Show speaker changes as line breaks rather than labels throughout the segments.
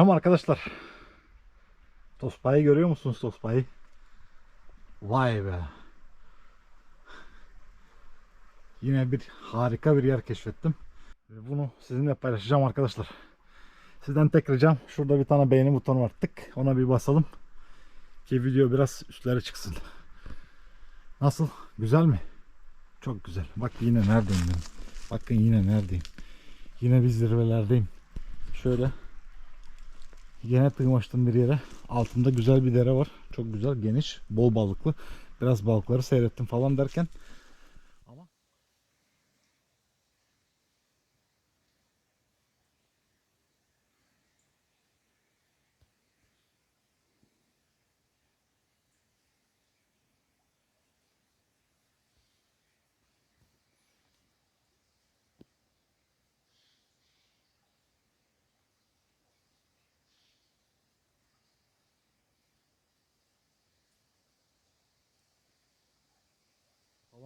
Selam arkadaşlar. Tospa'yı görüyor musunuz Tospa'yı? Vay be. Yine bir harika bir yer keşfettim. Ve bunu sizinle paylaşacağım arkadaşlar. Sizden tek ricam şurada bir tane beğeni butonu var. Ona bir basalım. Ki video biraz üstlere çıksın. Nasıl? Güzel mi? Çok güzel. Bak yine neredeyim ben. Bakın yine neredeyim. Yine bir zirvelerdeyim. Şöyle Yine tığmaçtım bir yere. Altında güzel bir dere var. Çok güzel, geniş, bol balıklı. Biraz balıkları seyrettim falan derken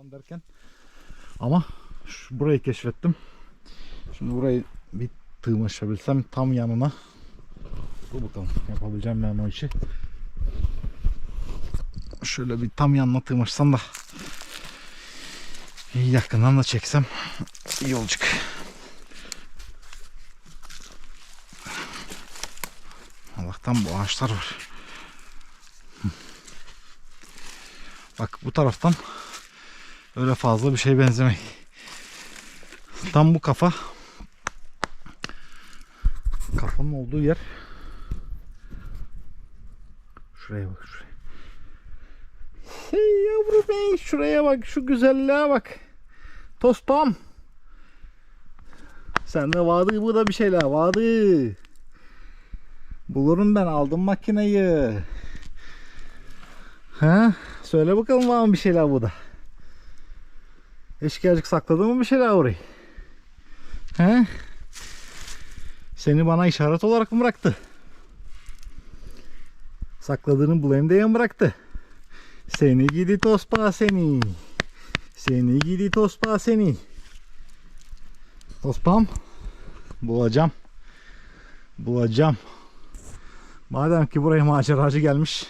falan derken ama şu, burayı keşfettim. Şimdi burayı bir tığmaşabilsem tam yanına Dur bakalım yapabileceğim ben o işi. Şöyle bir tam yanına tığmaşsam da yakından da çeksem iyi olacak. Allah'tan bu ağaçlar var. Bak bu taraftan öyle fazla bir şey benzemek. Tam bu kafa kafanın olduğu yer şuraya bak şuraya. Hey yavrum bey şuraya bak şu güzelliğe bak. Tostam. Sende vardı bu da bir şeyler vardı. Bulurum ben aldım makineyi. Ha? Söyle bakalım var mı bir şeyler burada. Eşkıyacık sakladı mı bir şeyler orayı? He? Seni bana işaret olarak mı bıraktı? Sakladığını bulayım diye mi bıraktı? Seni gidi tospa seni. Seni gidi tospa seni. Tospam. Bulacağım. Bulacağım. Madem ki buraya maceracı gelmiş.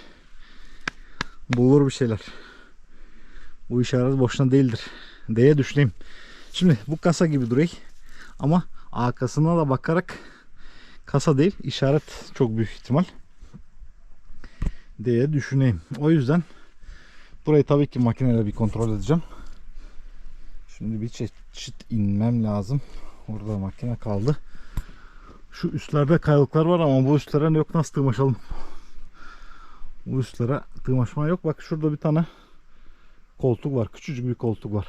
Bulur bir şeyler. Bu işaret boşuna değildir diye düşüneyim. Şimdi bu kasa gibi duruyor. Ama arkasına da bakarak kasa değil işaret çok büyük ihtimal diye düşüneyim. O yüzden burayı tabii ki makineyle bir kontrol edeceğim. Şimdi bir çeşit inmem lazım. Orada makine kaldı. Şu üstlerde kayalıklar var ama bu üstlere yok nasıl tırmaşalım. Bu üstlere tırmaşma yok. Bak şurada bir tane koltuk var. Küçücük bir koltuk var.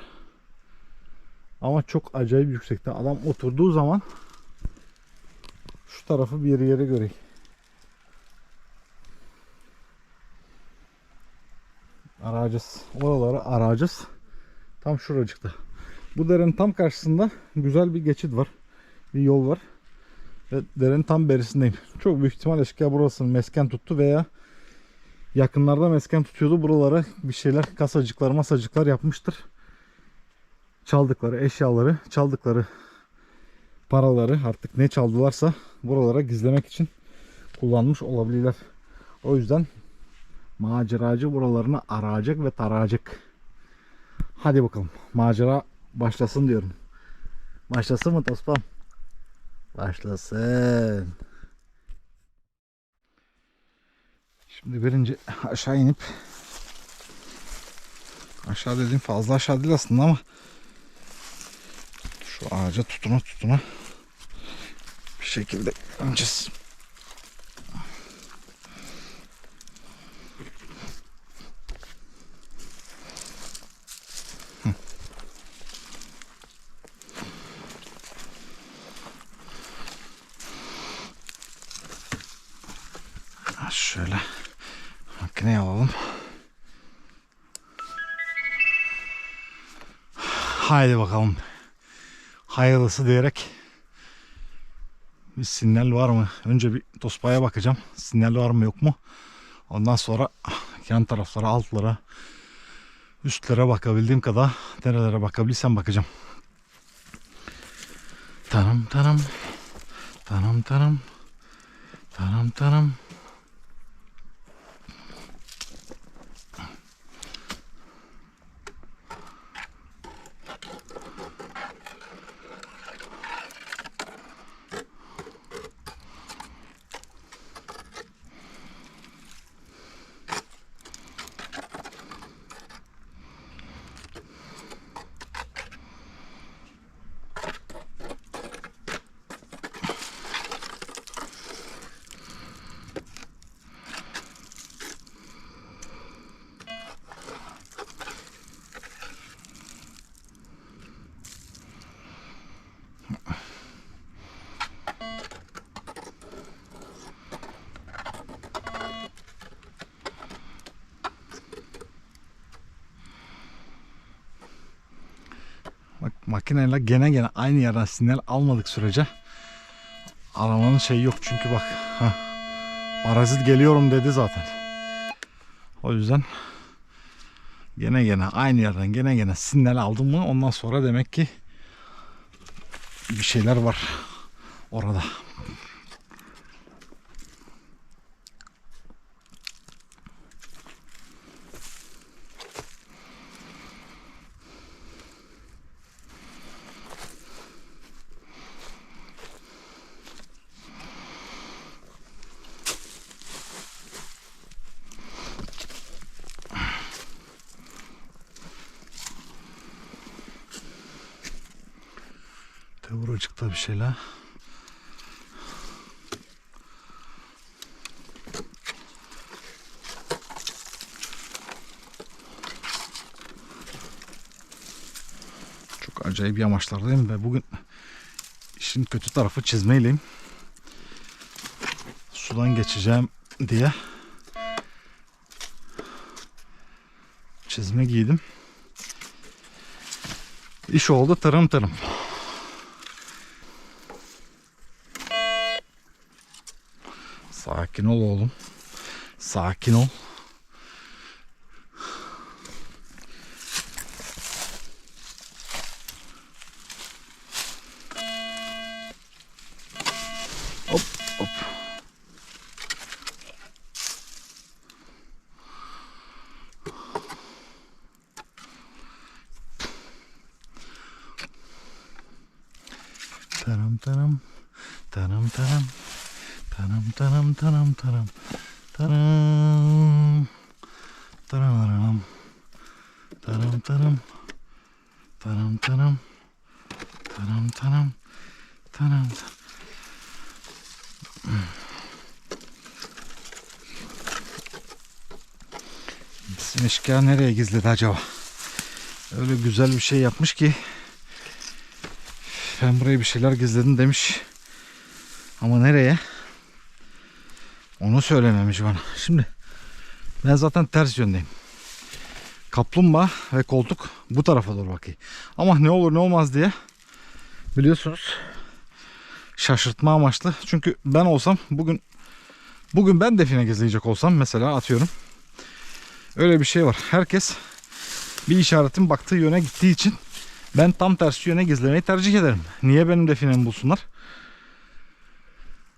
Ama çok acayip yüksekte. Adam oturduğu zaman şu tarafı bir yere göre. Arayacağız. Oraları arayacağız. Tam şuracıkta. Bu derenin tam karşısında güzel bir geçit var. Bir yol var. Ve derenin tam berisindeyim. Çok büyük ihtimal eşkıya burasını mesken tuttu veya yakınlarda mesken tutuyordu. Buralara bir şeyler kasacıklar masacıklar yapmıştır. Çaldıkları eşyaları, çaldıkları paraları artık ne çaldılarsa buralara gizlemek için kullanmış olabilirler. O yüzden maceracı buralarını arayacak ve tarayacak. Hadi bakalım macera başlasın diyorum. Başlasın mı Tospam? Başlasın. Şimdi birinci aşağı inip aşağı dediğim fazla aşağı değil aslında ama şu ağaca tutuna tutuna bir şekilde ineceğiz. Şöyle makineyi alalım. Haydi bakalım. Hayırlısı diyerek bir sinyal var mı? Önce bir tospaya bakacağım. Sinyal var mı yok mu? Ondan sonra yan taraflara, altlara, üstlere bakabildiğim kadar nerelere bakabilirsem bakacağım. Tanım tanım. Tanım tanım. Tanam tanam. Bak makineyle gene gene aynı yerden sinyal almadık sürece aramanın şeyi yok çünkü bak ha, parazit geliyorum dedi zaten. O yüzden gene gene aynı yerden gene gene sinyal aldım mı ondan sonra demek ki bir şeyler var orada. Tevracıkta bir şeyler. Çok acayip yamaçlardayım ve bugün işin kötü tarafı çizmeyleyim. Sudan geçeceğim diye çizme giydim. İş oldu tırım tırım. Sakin ol oğlum. Sakin ol. Hop hop. Taram taram. Taram taram. Tanam tanam tanam tanam. Taram. Tararam. Taram taram. Taram taram. Taram taram. Taram. Bizim eşkıya nereye gizledi acaba? Öyle güzel bir şey yapmış ki ben buraya bir şeyler gizledim demiş. Ama nereye? Onu söylememiş bana. Şimdi ben zaten ters yöndeyim. Kaplumbağa ve koltuk bu tarafa doğru bakıyor. Ama ne olur ne olmaz diye biliyorsunuz şaşırtma amaçlı. Çünkü ben olsam bugün bugün ben define gezleyecek olsam mesela atıyorum. Öyle bir şey var. Herkes bir işaretin baktığı yöne gittiği için ben tam tersi yöne gizlemeyi tercih ederim. Niye benim definemi bulsunlar?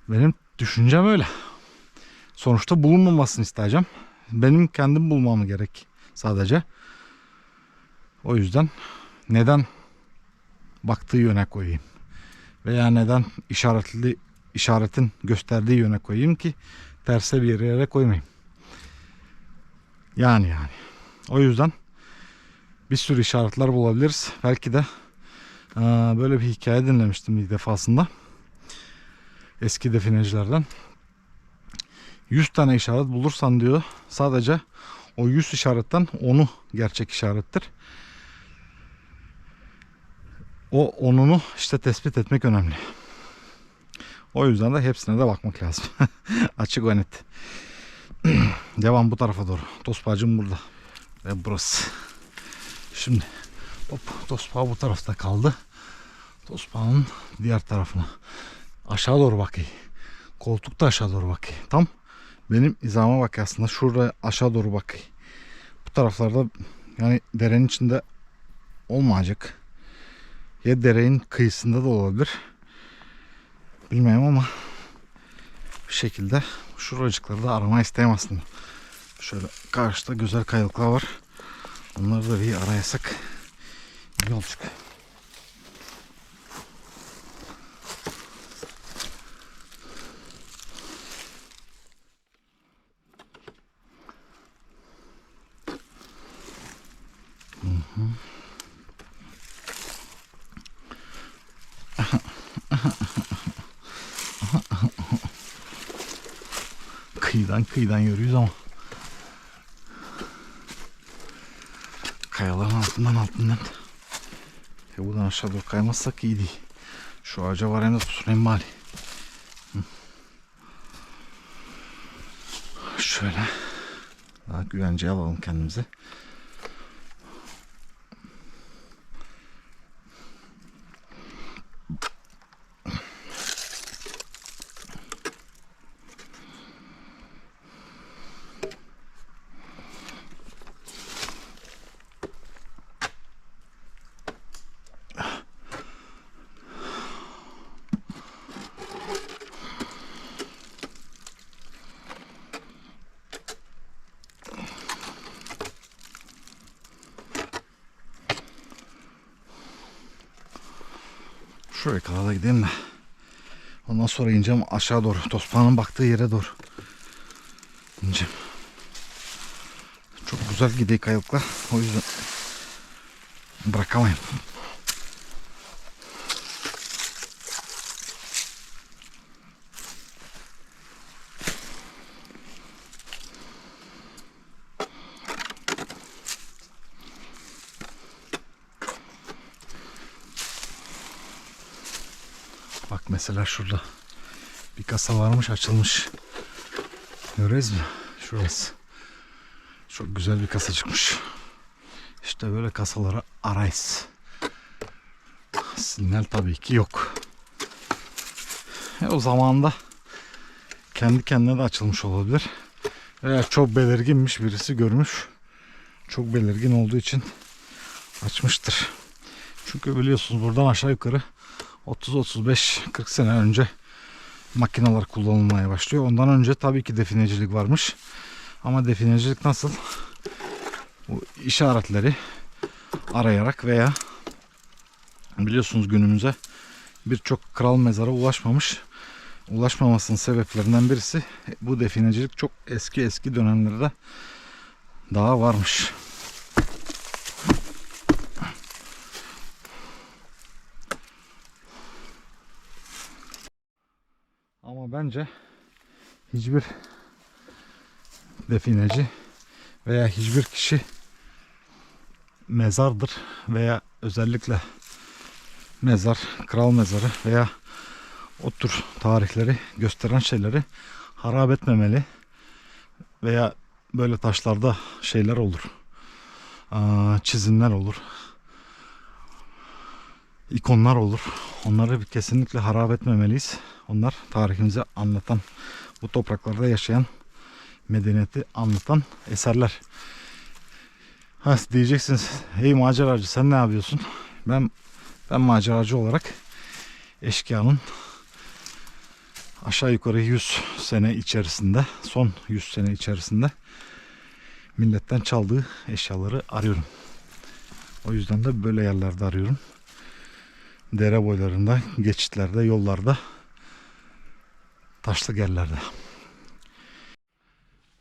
Benim düşüncem öyle. Sonuçta bulunmamasını isteyeceğim. Benim kendim bulmam gerek sadece. O yüzden neden baktığı yöne koyayım? Veya neden işaretli işaretin gösterdiği yöne koyayım ki terse bir yere koymayayım. Yani yani. O yüzden bir sürü işaretler bulabiliriz. Belki de böyle bir hikaye dinlemiştim bir defasında eski definecilerden. 100 tane işaret bulursan diyor sadece o 100 işaretten onu gerçek işarettir. O onunu işte tespit etmek önemli. O yüzden de hepsine de bakmak lazım. Açık ve net. Devam bu tarafa doğru. Tospacım burada. Ve burası. Şimdi hop tospa bu tarafta kaldı. Tospağın diğer tarafına aşağı doğru bakayım. Koltuk da aşağı doğru bakayım. Tam benim izama bak aslında. Şurada aşağı doğru bakayım. Bu taraflarda yani derenin içinde olmayacak. Ya derenin kıyısında da olabilir. Bilmiyorum ama şekilde şuracıkları da arama isteğim aslında. Şöyle karşıda güzel kayalıklar var. Onları da bir arayasak iyi olacak. Kıyıdan kıyıdan yürüyoruz ama kayaların altından altından ya buradan aşağı doğru kaymazsak iyi değil. Şu ağaca var hem de tutun hem bari. Şöyle daha güvenceye alalım kendimizi. Şuraya kadar da gideyim de. Ondan sonra ineceğim aşağı doğru. Tosbağanın baktığı yere doğru. İneceğim. Çok güzel gidiyor kayalıklar. O yüzden bırakamayım. Bak mesela şurada bir kasa varmış açılmış. Görüyoruz mu? Şurası. Çok güzel bir kasa çıkmış. İşte böyle kasaları arayız. Sinyal tabii ki yok. E o zaman da kendi kendine de açılmış olabilir. Veya çok belirginmiş birisi görmüş. Çok belirgin olduğu için açmıştır. Çünkü biliyorsunuz buradan aşağı yukarı 30-35-40 sene önce makineler kullanılmaya başlıyor. Ondan önce tabii ki definecilik varmış. Ama definecilik nasıl? Bu işaretleri arayarak veya biliyorsunuz günümüze birçok kral mezara ulaşmamış. Ulaşmamasının sebeplerinden birisi bu definecilik çok eski eski dönemlerde daha varmış. Bence hiçbir defineci veya hiçbir kişi mezardır veya özellikle mezar, kral mezarı veya o tür tarihleri gösteren şeyleri harap etmemeli veya böyle taşlarda şeyler olur çizimler olur ikonlar olur onları kesinlikle harap etmemeliyiz onlar tarihimizi anlatan bu topraklarda yaşayan medeniyeti anlatan eserler ha, diyeceksiniz hey maceracı sen ne yapıyorsun ben ben maceracı olarak eşkıyanın aşağı yukarı 100 sene içerisinde son 100 sene içerisinde milletten çaldığı eşyaları arıyorum. O yüzden de böyle yerlerde arıyorum. Dere boylarında, geçitlerde, yollarda, taşlı yerlerde.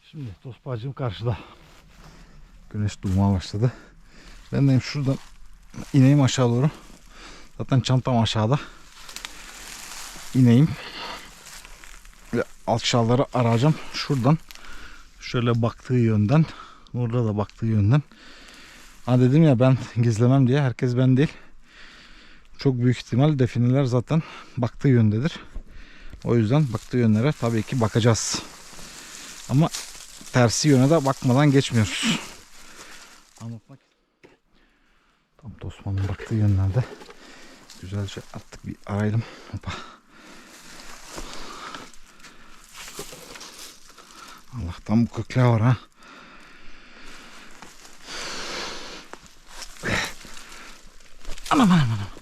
Şimdi Tosbağacığım karşıda. Güneş doğmaya başladı. Ben de şuradan ineyim aşağı doğru. Zaten çantam aşağıda. İneyim. Ve aşağıları arayacağım. Şuradan şöyle baktığı yönden orada da baktığı yönden. Ha dedim ya ben gizlemem diye. Herkes ben değil. Çok büyük ihtimal defineler zaten baktığı yöndedir. O yüzden baktığı yönlere tabii ki bakacağız. Ama tersi yöne de bakmadan geçmiyoruz. Anlatmak Tam Tosman'ın baktığı yönlerde güzelce attık bir arayalım. Hoppa. Allah'tan bu kökler var ha. Anam anam anam.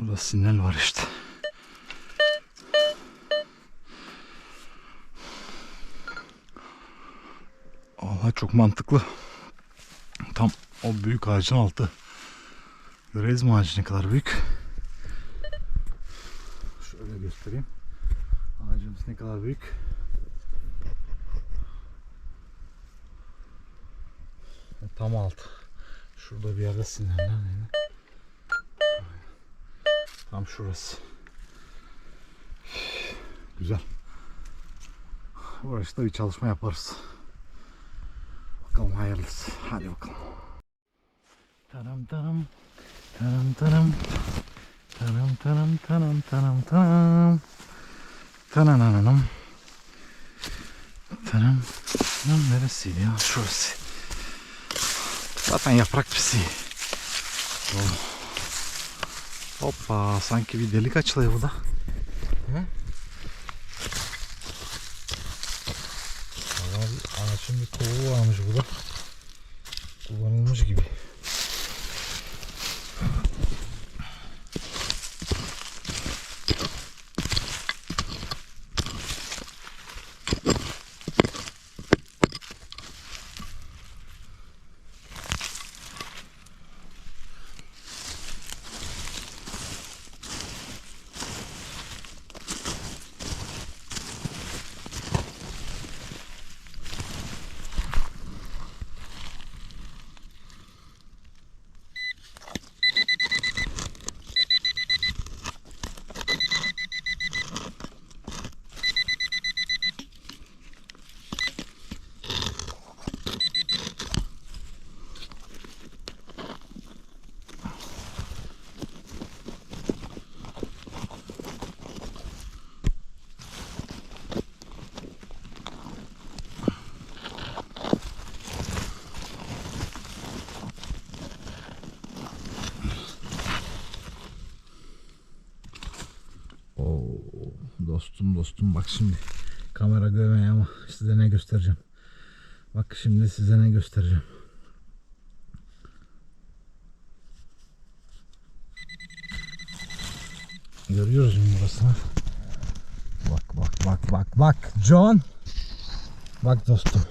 Orada sinyal var işte. Allah çok mantıklı. Tam o büyük ağacın altı. Göreriz mi ağacı ne kadar büyük? Şöyle göstereyim. Ağacımız ne kadar büyük. Tam alt. Şurada bir yerde sinyal. Tam şurası. Güzel. Burası da bir çalışma yaparız. Bakalım hayırlısı. Hadi bakalım. Taram taram. Taram taram. Taram taram taram taram taram. Tanananam. Taram. Lan neresiydi ya? Şurası. Zaten yaprak pisi. Oh. Hoppa sanki bir delik açılıyor burada. He? Ağaçın bir kovuğu varmış burada. Kullanılmış gibi. Dostum dostum bak şimdi kamera görmeye ama size ne göstereceğim. Bak şimdi size ne göstereceğim. Görüyoruz mu burasını? Bak bak bak bak bak John. Bak dostum.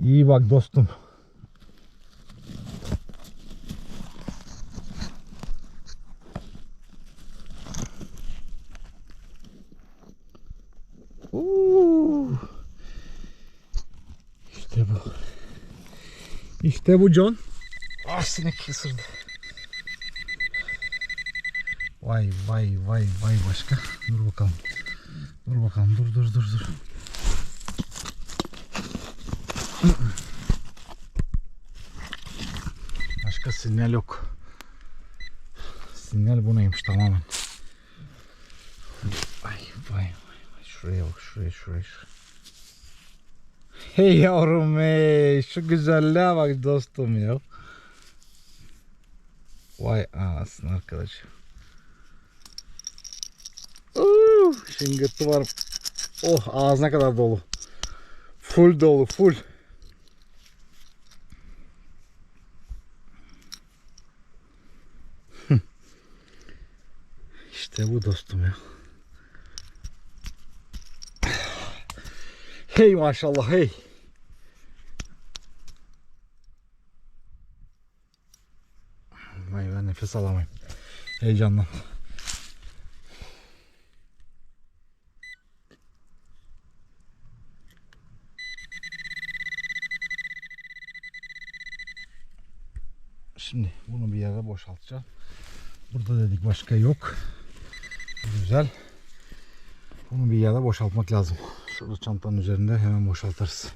İyi bak dostum. Oo. İşte bu. İşte bu John. Ah sinek ısırdı. Vay vay vay vay başka. Dur bakalım. Dur bakalım dur dur dur dur. Başka sinyal yok. Sinyal bu neymiş tamamen. Vay vay vay vay. Şuraya bak şuraya şuraya. Hey yavrum hey. Şu güzelliğe bak dostum ya. Vay anasını arkadaşım. Uuu, şıngırtı var. Oh ağzına kadar dolu. Full dolu full. işte bu dostum ya. Hey maşallah hey. Vay ben nefes alamayayım. Heyecandan. Şimdi bunu bir yere boşaltacağım. Burada dedik başka yok. Güzel. Bunu bir yere boşaltmak lazım. Şurada çantanın üzerinde hemen boşaltırız.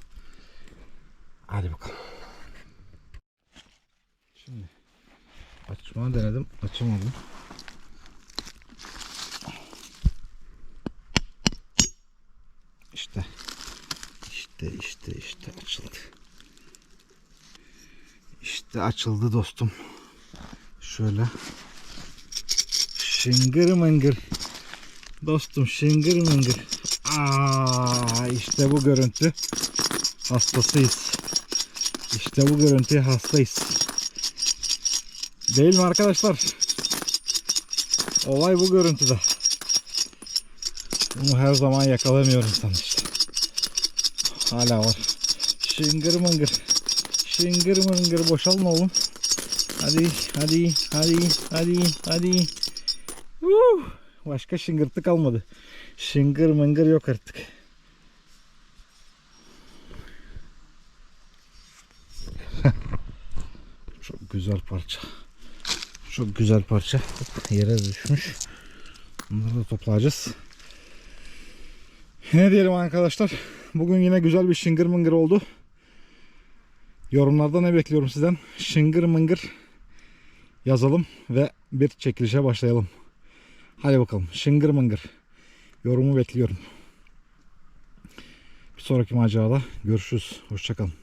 Hadi bakalım. Şimdi açma denedim. Açamadım. İşte. İşte işte işte açıldı. İşte açıldı dostum. Şöyle. Şıngır mıngır. Dostum şıngır mıngır. Aa, işte bu görüntü. Hastasıyız. İşte bu görüntüye hastayız. Değil mi arkadaşlar? Olay bu görüntüde. Bunu her zaman yakalamıyorum sana işte. Hala var. Şıngır mıngır. Şıngır mıngır boşalma oğlum. Hadi hadi hadi hadi hadi. Uh, başka şıngırtı kalmadı. Şıngır mıngır yok artık. Çok güzel parça. Çok güzel parça. Yere düşmüş. Bunları da toplayacağız. Ne diyelim arkadaşlar. Bugün yine güzel bir şıngır mıngır oldu. Yorumlarda ne bekliyorum sizden? Şıngır mıngır yazalım ve bir çekilişe başlayalım. Hadi bakalım. Şıngır mıngır. Yorumu bekliyorum. Bir sonraki macerada görüşürüz. Hoşçakalın.